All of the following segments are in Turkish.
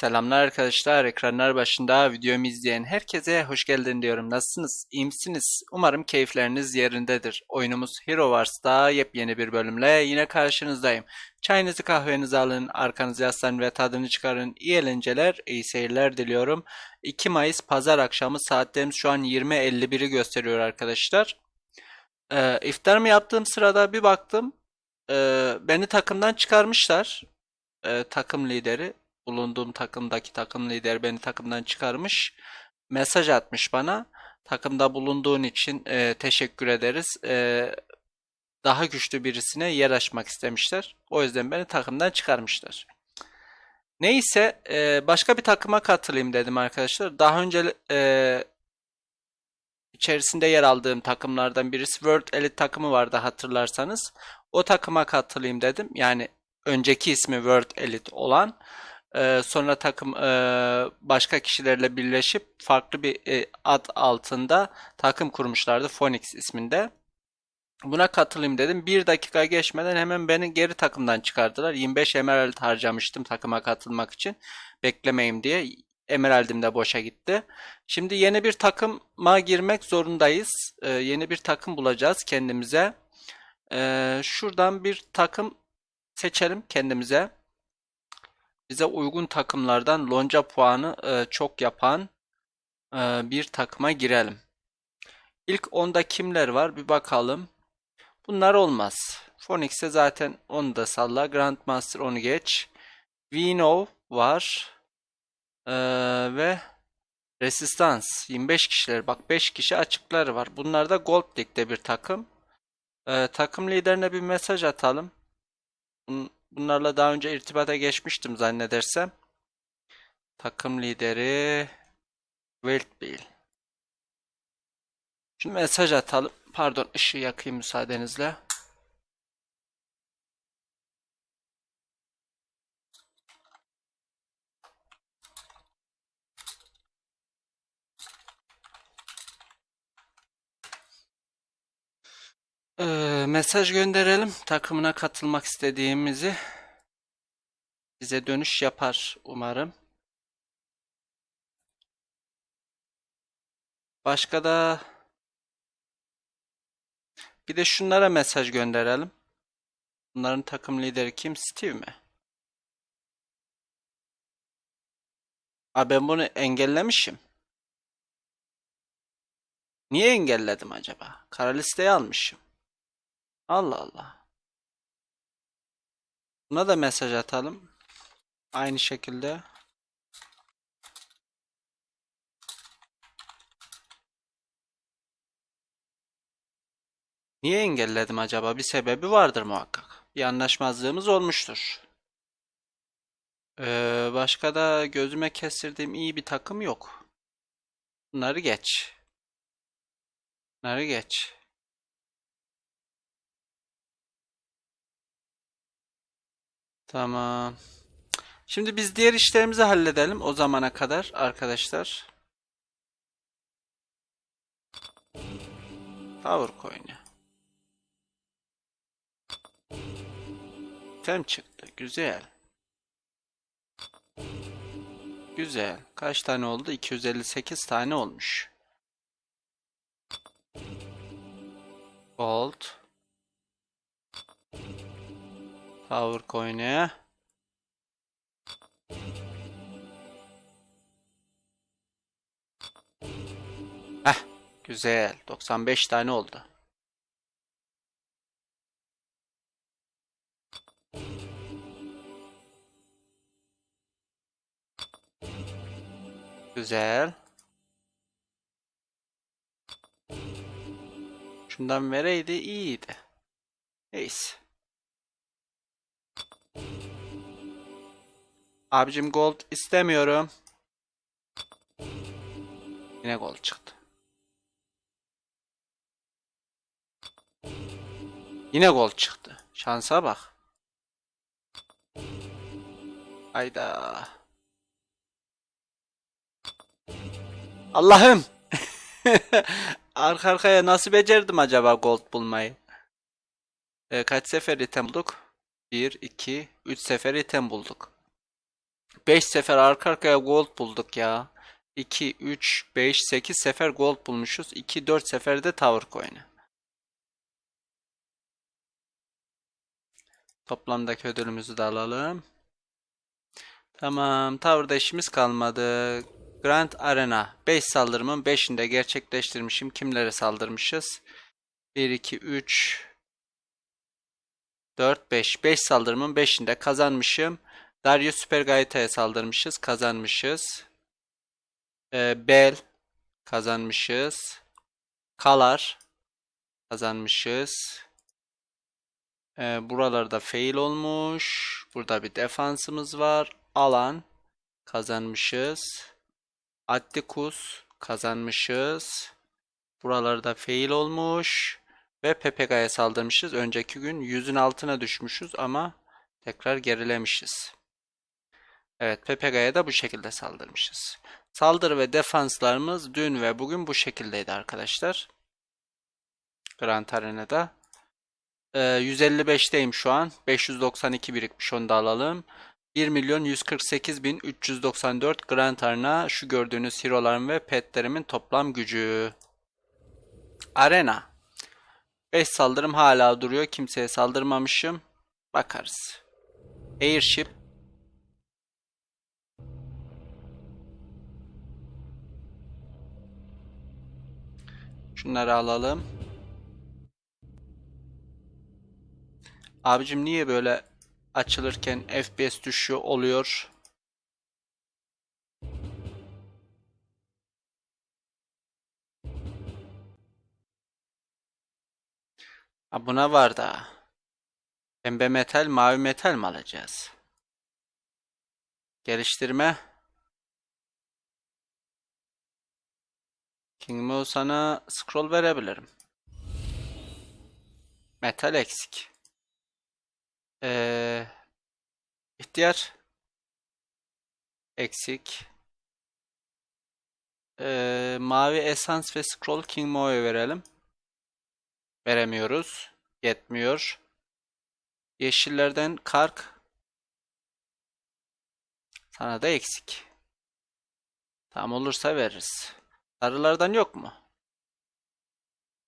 Selamlar arkadaşlar. Ekranlar başında videomu izleyen herkese hoş geldin diyorum. Nasılsınız? İyi misiniz? Umarım keyifleriniz yerindedir. Oyunumuz Hero Wars'ta yepyeni bir bölümle yine karşınızdayım. Çayınızı kahvenizi alın, arkanızı yaslanın ve tadını çıkarın. İyi eğlenceler, iyi seyirler diliyorum. 2 Mayıs Pazar akşamı saatlerimiz şu an 20.51'i gösteriyor arkadaşlar. Ee, iftarımı yaptığım sırada bir baktım. Ee, beni takımdan çıkarmışlar. Ee, takım lideri bulunduğum takımdaki takım lideri beni takımdan çıkarmış. Mesaj atmış bana. Takımda bulunduğun için e, teşekkür ederiz. E, daha güçlü birisine yer açmak istemişler. O yüzden beni takımdan çıkarmışlar. Neyse e, başka bir takıma katılayım dedim arkadaşlar. Daha önce e, içerisinde yer aldığım takımlardan birisi World Elite takımı vardı hatırlarsanız. O takıma katılayım dedim. Yani önceki ismi World Elite olan. Ee, sonra takım e, başka kişilerle birleşip farklı bir e, ad altında takım kurmuşlardı Phoenix isminde. Buna katılayım dedim. Bir dakika geçmeden hemen beni geri takımdan çıkardılar. 25 Emerald harcamıştım takıma katılmak için. Beklemeyeyim diye. Emerald'im de boşa gitti. Şimdi yeni bir takıma girmek zorundayız. Ee, yeni bir takım bulacağız kendimize. Ee, şuradan bir takım seçelim kendimize bize uygun takımlardan lonca puanı e, çok yapan e, bir takıma girelim. İlk 10'da kimler var bir bakalım. Bunlar olmaz. Phoenix'e zaten onu da salla. Grandmaster onu geç. Vino var. E, ve Resistance 25 kişiler. Bak 5 kişi açıkları var. Bunlar da Gold League'de bir takım. E, takım liderine bir mesaj atalım. Bun- Bunlarla daha önce irtibata geçmiştim zannedersem. Takım lideri Weltbill. Şimdi mesaj atalım. Pardon ışığı yakayım müsaadenizle. Ee, mesaj gönderelim. Takımına katılmak istediğimizi bize dönüş yapar umarım. Başka da bir de şunlara mesaj gönderelim. Bunların takım lideri kim? Steve mi? Aa, ben bunu engellemişim. Niye engelledim acaba? Kara listeye almışım. Allah Allah. Buna da mesaj atalım. Aynı şekilde. Niye engelledim acaba? Bir sebebi vardır muhakkak. Bir anlaşmazlığımız olmuştur. Ee, başka da gözüme kestirdiğim iyi bir takım yok. Bunları geç. Bunları geç. Tamam. Şimdi biz diğer işlerimizi halledelim o zamana kadar arkadaşlar. Power coin'i. Tem çıktı. Güzel. Güzel. Kaç tane oldu? 258 tane olmuş. Gold. Power coin'e. Heh, güzel. 95 tane oldu. Güzel. Şundan vereydi iyiydi. Neyse. Abicim gold istemiyorum. Yine gold çıktı. Yine gol çıktı. Şansa bak. Hayda. Allah'ım. Arka arkaya nasıl becerdim acaba gold bulmayı? Ee, kaç sefer item bulduk? 1, 2, 3 sefer item bulduk. 5 sefer arka arkaya gold bulduk ya. 2, 3, 5, 8 sefer gold bulmuşuz. 2, 4 seferde tower coin'i. Toplamdaki ödülümüzü de alalım. Tamam. Tower'da işimiz kalmadı. Grand Arena. 5 saldırımın 5'ini de gerçekleştirmişim. Kimlere saldırmışız? 1, 2, 3, 4, 5. 5 saldırımın 5'ini de kazanmışım. Darius Süper Gaeta'ya saldırmışız. Kazanmışız. Ee, Bel kazanmışız. Kalar kazanmışız. Ee, buralarda fail olmuş. Burada bir defansımız var. Alan kazanmışız. Attikus kazanmışız. Buralarda fail olmuş. Ve PPK'ya saldırmışız. Önceki gün yüzün altına düşmüşüz ama tekrar gerilemişiz. Evet, PPK'ya da bu şekilde saldırmışız. Saldırı ve defanslarımız dün ve bugün bu şekildeydi arkadaşlar. Grand Arena'da. Ee, 155'teyim şu an. 592 birikmiş onu da alalım. 1 milyon 148 bin 394 Grand Arena şu gördüğünüz hero'larım ve petlerimin toplam gücü. Arena. 5 saldırım hala duruyor. Kimseye saldırmamışım. Bakarız. Airship. Şunları alalım. Abicim niye böyle açılırken FPS düşüyor oluyor? Ha buna var da. Pembe metal, mavi metal mi alacağız? Geliştirme. King Mo sana scroll verebilirim. Metal eksik. Ee, ihtiyar eksik. Ee, mavi esans ve scroll King Mo'ya verelim. Veremiyoruz. Yetmiyor. Yeşillerden kark. Sana da eksik. Tam olursa veririz. Sarılardan yok mu?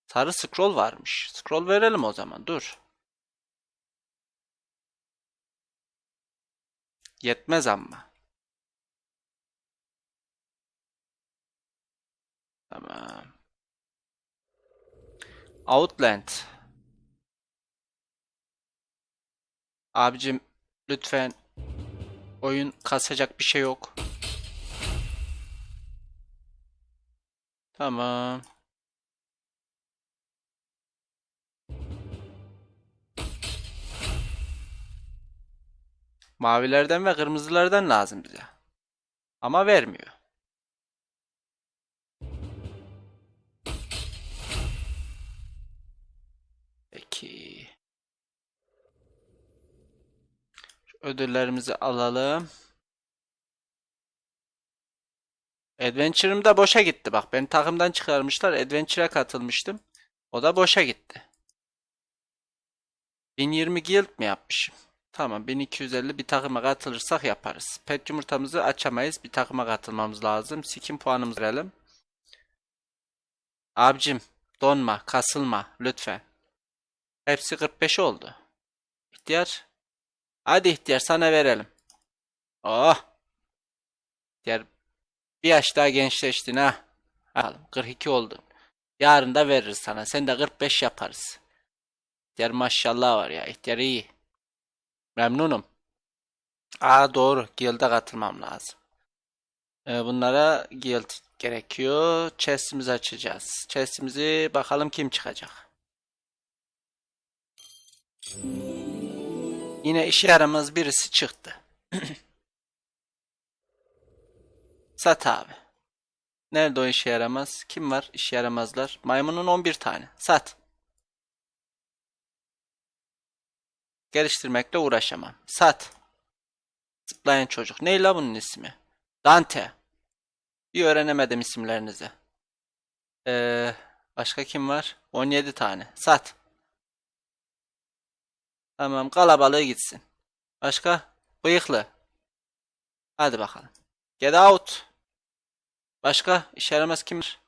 Sarı scroll varmış. Scroll verelim o zaman. Dur. Yetmez ama. Tamam. Outland. Abicim lütfen oyun kasacak bir şey yok. Tamam. Mavilerden ve kırmızılardan lazım bize. Ama vermiyor. Peki. Ödüllerimizi alalım. Adventure'ım da boşa gitti bak. Beni takımdan çıkarmışlar. Adventure'a katılmıştım. O da boşa gitti. 1020 guild mi yapmışım? Tamam 1250 bir takıma katılırsak yaparız. Pet yumurtamızı açamayız. Bir takıma katılmamız lazım. Skin puanımızı verelim. Abicim donma kasılma lütfen. Hepsi 45 oldu. İhtiyar. Hadi ihtiyar sana verelim. Oh. İhtiyar bir yaş daha gençleştin ha. Bakalım 42 oldun. Yarın da veririz sana. Sen de 45 yaparız. İhtiyar maşallah var ya. İhtiyar iyi. Memnunum. Aa doğru. Guild'a katılmam lazım. Ee, bunlara guild gerekiyor. Chest'imizi açacağız. Chest'imizi bakalım kim çıkacak. Yine işe yaramaz birisi çıktı. Sat abi. Nerede o işe yaramaz? Kim var işe yaramazlar? Maymunun 11 tane. Sat. Geliştirmekle uğraşamam. Sat. Zıplayan çocuk. Ne la bunun ismi? Dante. Bir öğrenemedim isimlerinizi. Ee, başka kim var? 17 tane. Sat. Tamam kalabalığı gitsin. Başka? Bıyıklı. Hadi bakalım. Get out. Başka işe yaramaz kim var?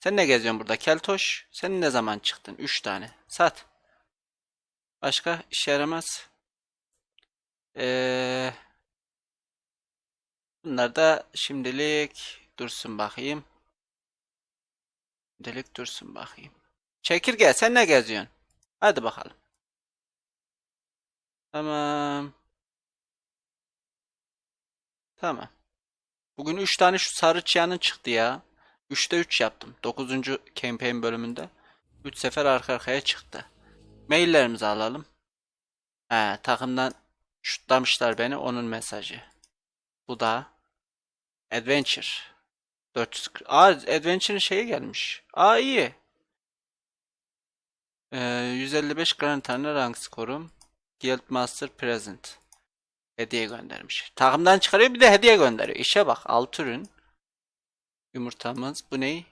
Sen ne geziyorsun burada? Keltoş. Sen ne zaman çıktın? 3 tane. Sat. Başka işe yaramaz. Ee, bunlar da şimdilik dursun bakayım. Şimdilik dursun bakayım. Çekirge sen ne geziyorsun? Hadi bakalım. Tamam. Tamam. Bugün 3 tane şu sarı çıyanın çıktı ya. 3'te 3 yaptım. 9. campaign bölümünde. 3 sefer arka arkaya çıktı. Maillerimizi alalım. He, takımdan şutlamışlar beni. Onun mesajı. Bu da Adventure. 400 Aa Adventure'ın şeyi gelmiş. Aa iyi. Ee, 155 Grand tane rank skorum. Guild Master Present. Hediye göndermiş. Takımdan çıkarıyor bir de hediye gönderiyor. İşe bak. Alt ürün. Yumurtamız. Bu ne?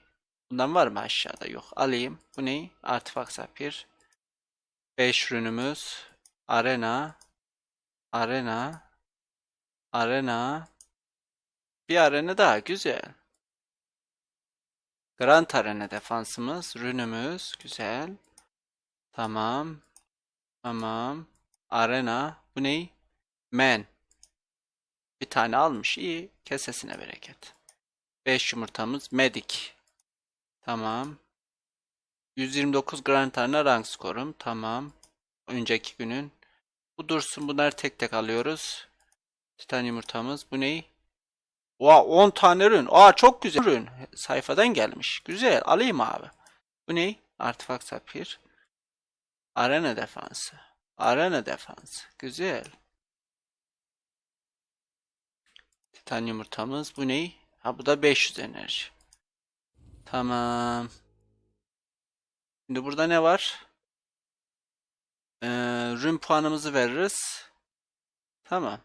Bundan var mı aşağıda? Yok. Alayım. Bu ne? Artifak sapir. 5 ürünümüz. Arena. Arena. Arena. Bir arena daha. Güzel. Grand Arena defansımız. Rünümüz. Güzel. Tamam. Tamam. Arena. Bu ne? Man. Bir tane almış. İyi. Kesesine bereket. 5 yumurtamız. Medic. Tamam. 129 Grand Arena rank skorum. Tamam. Önceki günün. Bu dursun. Bunları tek tek alıyoruz. Titan yumurtamız. Bu ne? Oha 10 tane ürün. Aa çok güzel ürün. Sayfadan gelmiş. Güzel. Alayım abi. Bu ne? Artifak sapir. Arena defansı. Arena defansı. Güzel. Titan yumurtamız. Bu ne? Ha bu da 500 enerji. Tamam. Şimdi burada ne var? Ee, rün puanımızı veririz. Tamam.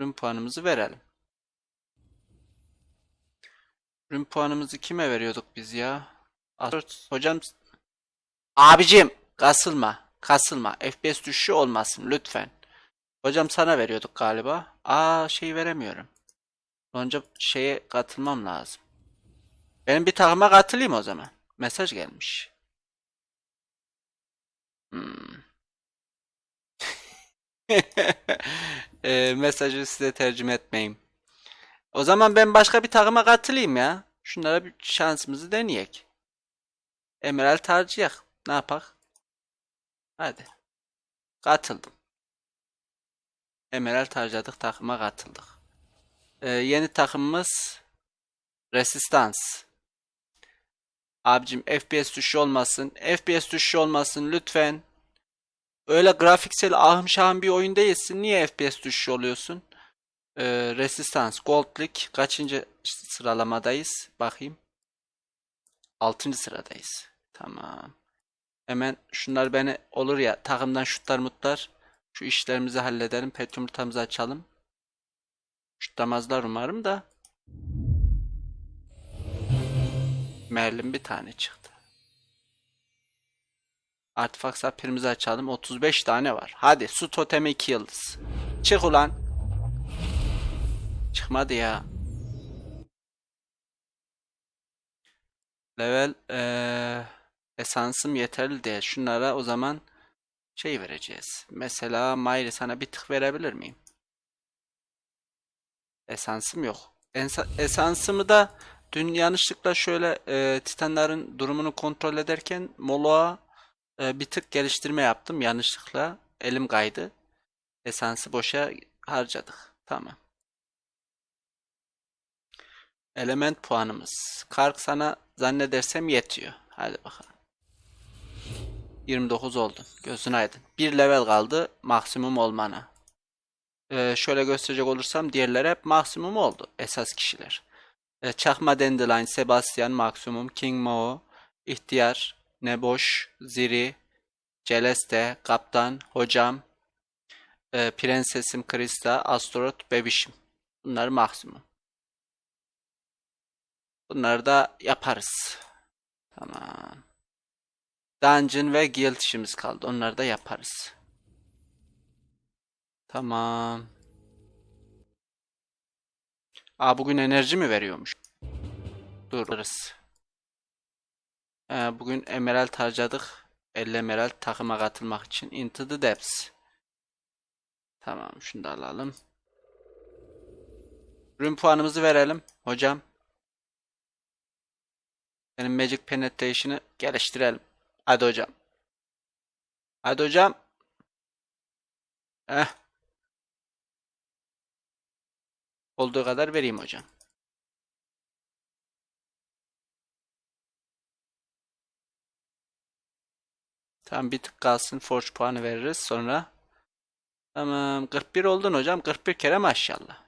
Rün puanımızı verelim. Rün puanımızı kime veriyorduk biz ya? As- Hocam abicim kasılma. Kasılma. FPS düşüşü olmasın lütfen. Hocam sana veriyorduk galiba. Aa şey veremiyorum. Önce şeye katılmam lazım. Benim bir takıma katılayım o zaman. Mesaj gelmiş. Hmm. Eee, mesajı size tercüme etmeyeyim. O zaman ben başka bir takıma katılayım ya. Şunlara bir şansımızı deneyek. Emerald harcayak. Ne yapak? Hadi. Katıldım. Emerald harcadık takıma katıldık. Ee, yeni takımımız Resistance. Abicim FPS düşüşü olmasın. FPS düşüşü olmasın lütfen. Öyle grafiksel ahım şahım bir oyun değilsin. Niye FPS düşüşü oluyorsun? Ee, Resistance Gold League kaçıncı sıralamadayız? Bakayım. 6. sıradayız. Tamam. Hemen şunlar beni olur ya takımdan şutlar mutlar. Şu işlerimizi halledelim. Pet yumurtamızı açalım. Şutlamazlar umarım da. Merlin bir tane çıktı. Artifak sapirimizi açalım. 35 tane var. Hadi su totemi 2 yıldız. Çık ulan. Çıkmadı ya. Level eee, esansım yeterli değil. Şunlara o zaman şey vereceğiz. Mesela Mayri sana bir tık verebilir miyim? Esansım yok. Esansımı da dün yanlışlıkla şöyle e, Titanların durumunu kontrol ederken Molo'a e, bir tık geliştirme yaptım yanlışlıkla. Elim kaydı. Esansı boşa harcadık. Tamam. Element puanımız. Kark sana zannedersem yetiyor. Hadi bakalım. 29 oldun. Gözün aydın. Bir level kaldı maksimum olmana. Ee, şöyle gösterecek olursam diğerleri hep maksimum oldu. Esas kişiler. Ee, Çakma Dandelion, Sebastian maksimum, King Mao, İhtiyar, Neboş, Ziri, Celeste, Kaptan, Hocam, e, Prensesim Krista, Astrot, Bebişim. Bunlar maksimum. Bunları da yaparız. Tamam. Dungeon ve Guild işimiz kaldı. Onları da yaparız. Tamam. Aa bugün enerji mi veriyormuş? Dururuz. Ee, bugün emerald harcadık. 50 emerald takıma katılmak için. Into the depths. Tamam şunu da alalım. Ürün puanımızı verelim hocam. Benim Magic Penetration'ı geliştirelim. Hadi hocam. Hadi hocam. Eh. Olduğu kadar vereyim hocam. Tamam bir tık kalsın. Forge puanı veririz sonra. Tamam 41 oldun hocam. 41 kere maşallah.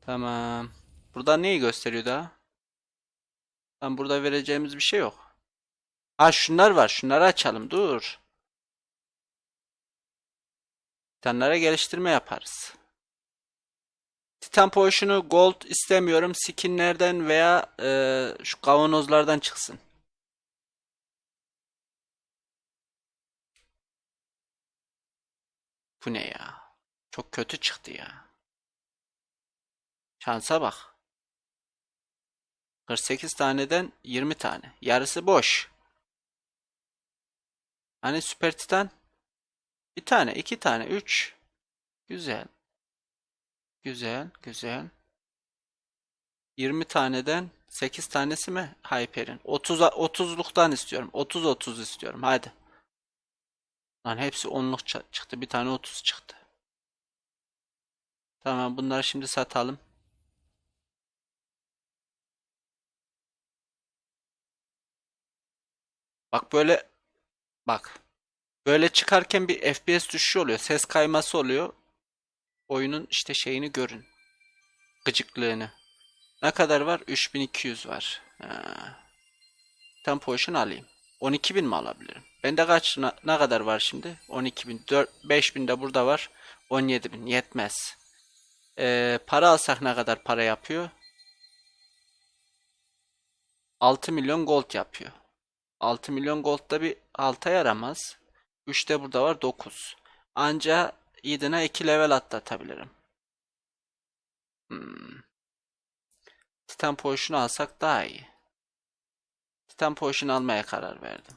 Tamam. Burada neyi gösteriyor daha? Tamam burada vereceğimiz bir şey yok. Ha şunlar var. Şunları açalım. Dur. Titanlara geliştirme yaparız. Titan Potion'u gold istemiyorum. Skinlerden veya e, şu kavanozlardan çıksın. Bu ne ya? Çok kötü çıktı ya. Şansa bak. 48 taneden 20 tane. Yarısı boş. Hani Süper Titan? Bir tane, iki tane, üç. Güzel. Güzel, güzel. 20 taneden 8 tanesi mi Hyper'in? 30 30'luktan istiyorum. 30 30 istiyorum. Hadi. Lan hepsi 10'luk ça- çıktı. Bir tane 30 çıktı. Tamam bunları şimdi satalım. Bak böyle bak. Böyle çıkarken bir FPS düşüşü oluyor. Ses kayması oluyor. Oyunun işte şeyini görün. Gıcıklığını. Ne kadar var? 3200 var. Ha. Tam potion alayım. 12.000 mi alabilirim? Bende kaç ne, ne kadar var şimdi? 12.000. 4 5000 de burada var. 17.000 yetmez. Ee, para alsak ne kadar para yapıyor? 6 milyon gold yapıyor. 6 milyon gold da bir alta yaramaz. 3 de burada var 9. Anca Eden'a 2 level atlatabilirim. Hmm. Titan Potion'u alsak daha iyi. Titan Potion almaya karar verdim.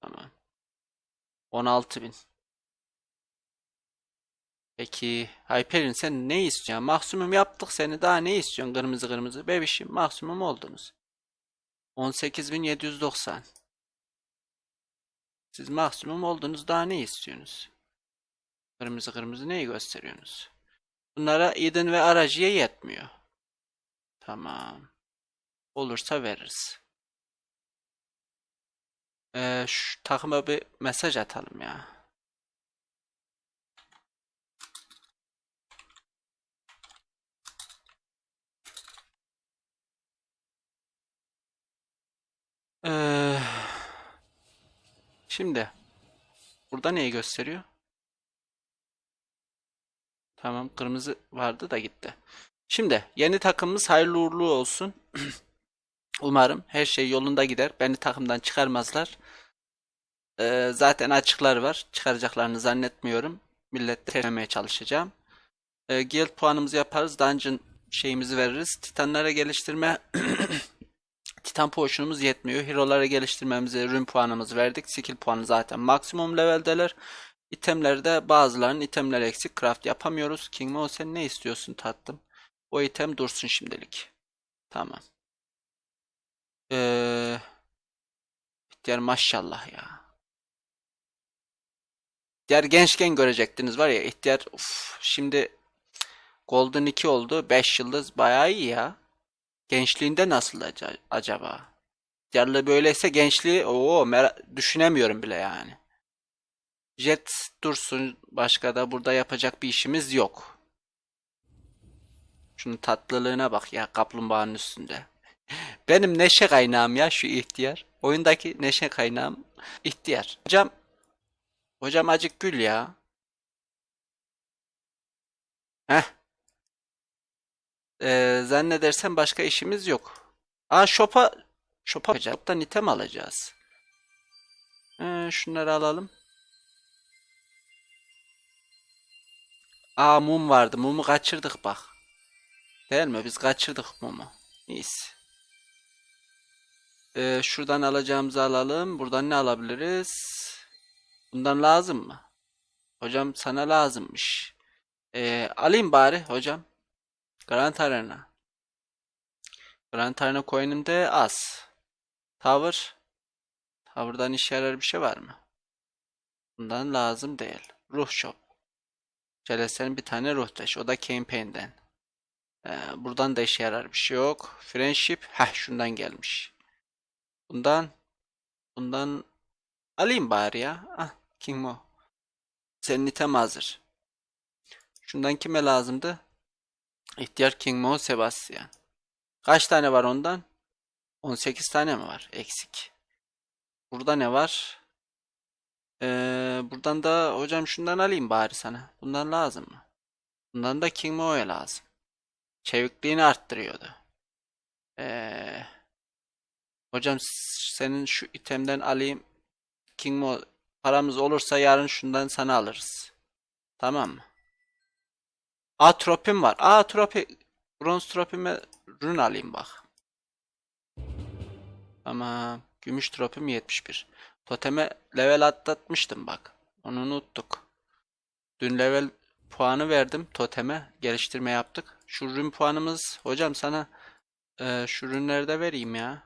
Tamam. 16.000. Peki Hyperion sen ne istiyorsun? Maksimum yaptık seni daha ne istiyorsun kırmızı kırmızı? Bebişim maksimum oldunuz. 18.790. Siz maksimum oldunuz daha ne istiyorsunuz? Kırmızı kırmızı neyi gösteriyorsunuz? Bunlara Eden ve Araji'ye yetmiyor. Tamam. Olursa veririz. Ee, şu takıma bir mesaj atalım ya. Ee, şimdi burada neyi gösteriyor? Tamam kırmızı vardı da gitti. Şimdi yeni takımımız hayırlı uğurlu olsun. Umarım her şey yolunda gider. Beni takımdan çıkarmazlar. Ee, zaten açıklar var. Çıkaracaklarını zannetmiyorum. Millet terlemeye çalışacağım. Ee, guild puanımızı yaparız. Dungeon şeyimizi veririz. Titanlara geliştirme Titan Potion'umuz yetmiyor. Hero'lara geliştirmemize rune puanımızı verdik. Skill puanı zaten maksimum leveldeler. İtemlerde bazılarının itemleri eksik. Craft yapamıyoruz. King Mo sen ne istiyorsun tatlım? O item dursun şimdilik. Tamam. Ee, diğer maşallah ya. Diğer gençken görecektiniz var ya ihtiyar uf, şimdi Golden 2 oldu 5 yıldız bayağı iyi ya. Gençliğinde nasıl aca- acaba? Diğerleri böyleyse gençliği o düşünemiyorum bile yani. Jet dursun başka da burada yapacak bir işimiz yok. Şunun tatlılığına bak ya kaplumbağanın üstünde. Benim neşe kaynağım ya şu ihtiyar. Oyundaki neşe kaynağım ihtiyar. Hocam hocam acık gül ya. Heh. Ee, zannedersem başka işimiz yok. Aa shop'a shop'a yapacağız. Shop'tan item alacağız. Ee, şunları alalım. Aa mum vardı. Mumu kaçırdık bak. Değil mi? Biz kaçırdık mumu. İyisi. Ee, şuradan alacağımızı alalım. Buradan ne alabiliriz? Bundan lazım mı? Hocam sana lazımmış. Ee, alayım bari hocam. Grand Arena. Grand Arena coin'imde az. Tower. Tower'dan işe yarar bir şey var mı? Bundan lazım değil. Ruh Shop. Celeste'nin bir tane ruh taşı. O da campaign'den. Ee, buradan da işe yarar bir şey yok. Friendship. Heh şundan gelmiş. Bundan bundan alayım bari ya. Ah King Mo. Senin item hazır. Şundan kime lazımdı? İhtiyar King Mo Sebastian. Kaç tane var ondan? 18 tane mi var? Eksik. Burada ne var? Ee, buradan da hocam şundan alayım bari sana. Bundan lazım mı? Bundan da King Mo'ya lazım. Çevikliğini arttırıyordu. Ee, hocam senin şu itemden alayım. King Mo paramız olursa yarın şundan sana alırız. Tamam mı? Aa tropim var. Aa tropi. Bronz tropime rune alayım bak. Tamam. Gümüş tropim 71. Toteme level atlatmıştım bak. Onu unuttuk. Dün level puanı verdim toteme. Geliştirme yaptık. Şu rün puanımız. Hocam sana e, şu rünleri de vereyim ya.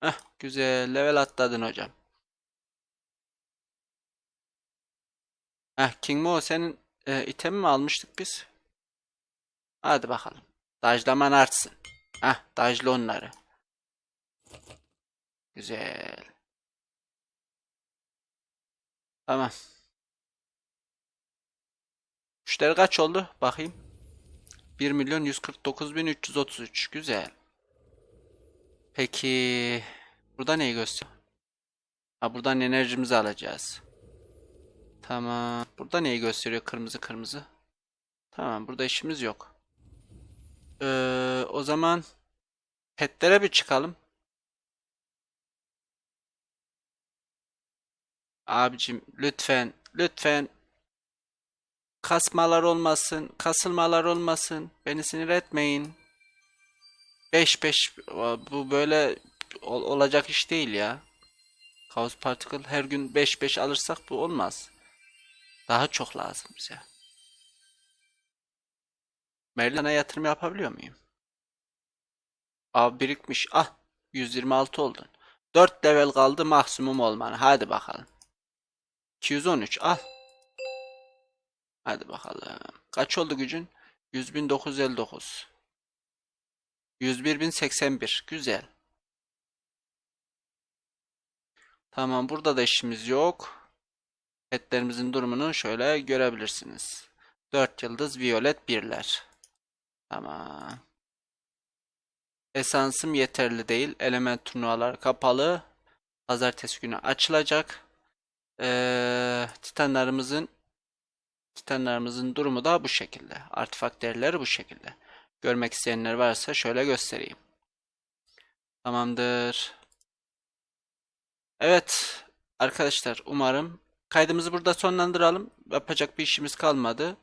Heh, güzel. Level atladın hocam. Heh, King Mo senin e, itemi mi almıştık biz? Hadi bakalım. Dajlaman artsın. Heh, dajla onları. Güzel. Tamam. Müşteri kaç oldu? Bakayım. 1 milyon 149 bin 333. Güzel. Peki burada neyi gösteriyor? Ha buradan enerjimizi alacağız. Tamam. Burada neyi gösteriyor kırmızı kırmızı? Tamam burada işimiz yok. Ee, o zaman petlere bir çıkalım. Abicim lütfen lütfen kasmalar olmasın, kasılmalar olmasın. Beni sinir etmeyin. 5-5 bu böyle ol- olacak iş değil ya. Chaos Particle her gün 5-5 alırsak bu olmaz. Daha çok lazım bize. Merlin'e yatırım yapabiliyor muyum? Abi birikmiş. Ah 126 oldun. 4 level kaldı maksimum olman. Hadi bakalım. 213 al. Hadi bakalım. Kaç oldu gücün? 100.959. 101.081. Güzel. Tamam burada da işimiz yok. Petlerimizin durumunu şöyle görebilirsiniz. 4 yıldız violet birler. Tamam. Esansım yeterli değil. Element turnuvalar kapalı. Pazartesi günü açılacak. Ee, titanlarımızın titanlarımızın durumu da bu şekilde. Artifak değerleri bu şekilde. Görmek isteyenler varsa şöyle göstereyim. Tamamdır. Evet arkadaşlar umarım kaydımızı burada sonlandıralım. Yapacak bir işimiz kalmadı.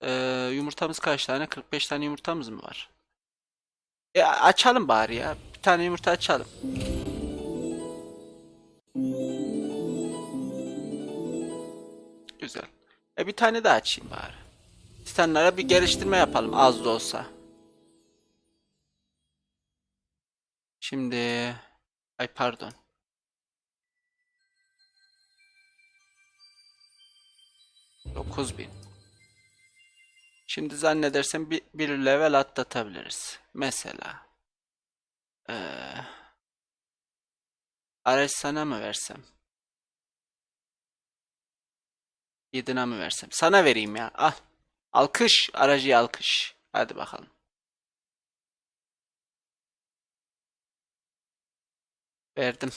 Ee, yumurtamız kaç tane? 45 tane yumurtamız mı var? E, açalım bari ya. Bir tane yumurta açalım. Güzel. E bir tane daha açayım bari. Titanlara bir geliştirme yapalım az da olsa. Şimdi ay pardon. Dokuz bin. Şimdi zannedersem bir, bir level atlatabiliriz. Mesela. Ee, araç sana mı versem? Yedine mi versem? Sana vereyim ya. Al. Alkış. Aracıya alkış. Hadi bakalım. Verdim.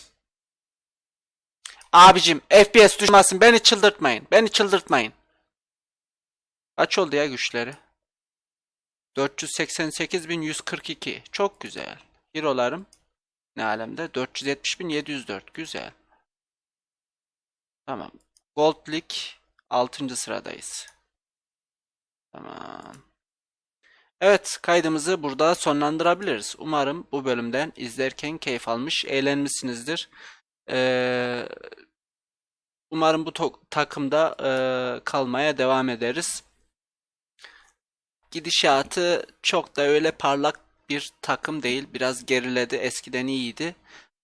Abicim FPS düşmesin. Beni çıldırtmayın. Beni çıldırtmayın. Kaç oldu ya güçleri? 488.142. Çok güzel. Hero'larım ne alemde? 470.704. Güzel. Tamam. Gold League 6. sıradayız. Tamam. Evet, kaydımızı burada sonlandırabiliriz. Umarım bu bölümden izlerken keyif almış, eğlenmişsinizdir. Ee, umarım bu takımda e, kalmaya devam ederiz. Gidişatı çok da öyle parlak bir takım değil. Biraz geriledi. Eskiden iyiydi.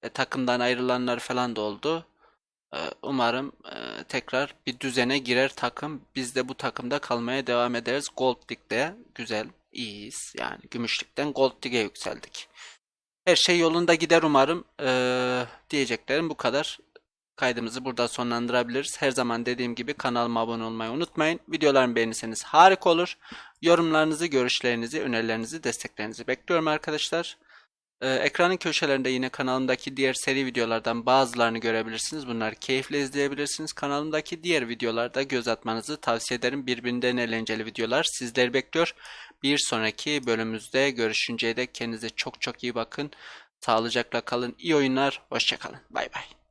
E, takımdan ayrılanlar falan da oldu. E, umarım e, tekrar bir düzene girer takım. Biz de bu takımda kalmaya devam ederiz. Gold Lig'de güzel, iyiyiz. Yani Gümüşlük'ten Gold Lig'e yükseldik. Her şey yolunda gider umarım. E, diyeceklerim bu kadar. Kaydımızı burada sonlandırabiliriz. Her zaman dediğim gibi kanalıma abone olmayı unutmayın. Videolarımı beğenirseniz harika olur. Yorumlarınızı, görüşlerinizi, önerilerinizi, desteklerinizi bekliyorum arkadaşlar. Ee, ekranın köşelerinde yine kanalımdaki diğer seri videolardan bazılarını görebilirsiniz. Bunları keyifle izleyebilirsiniz. Kanalımdaki diğer videolarda göz atmanızı tavsiye ederim. Birbirinden eğlenceli videolar sizleri bekliyor. Bir sonraki bölümümüzde görüşünceye dek kendinize çok çok iyi bakın. Sağlıcakla kalın. İyi oyunlar. Hoşçakalın. Bay bay.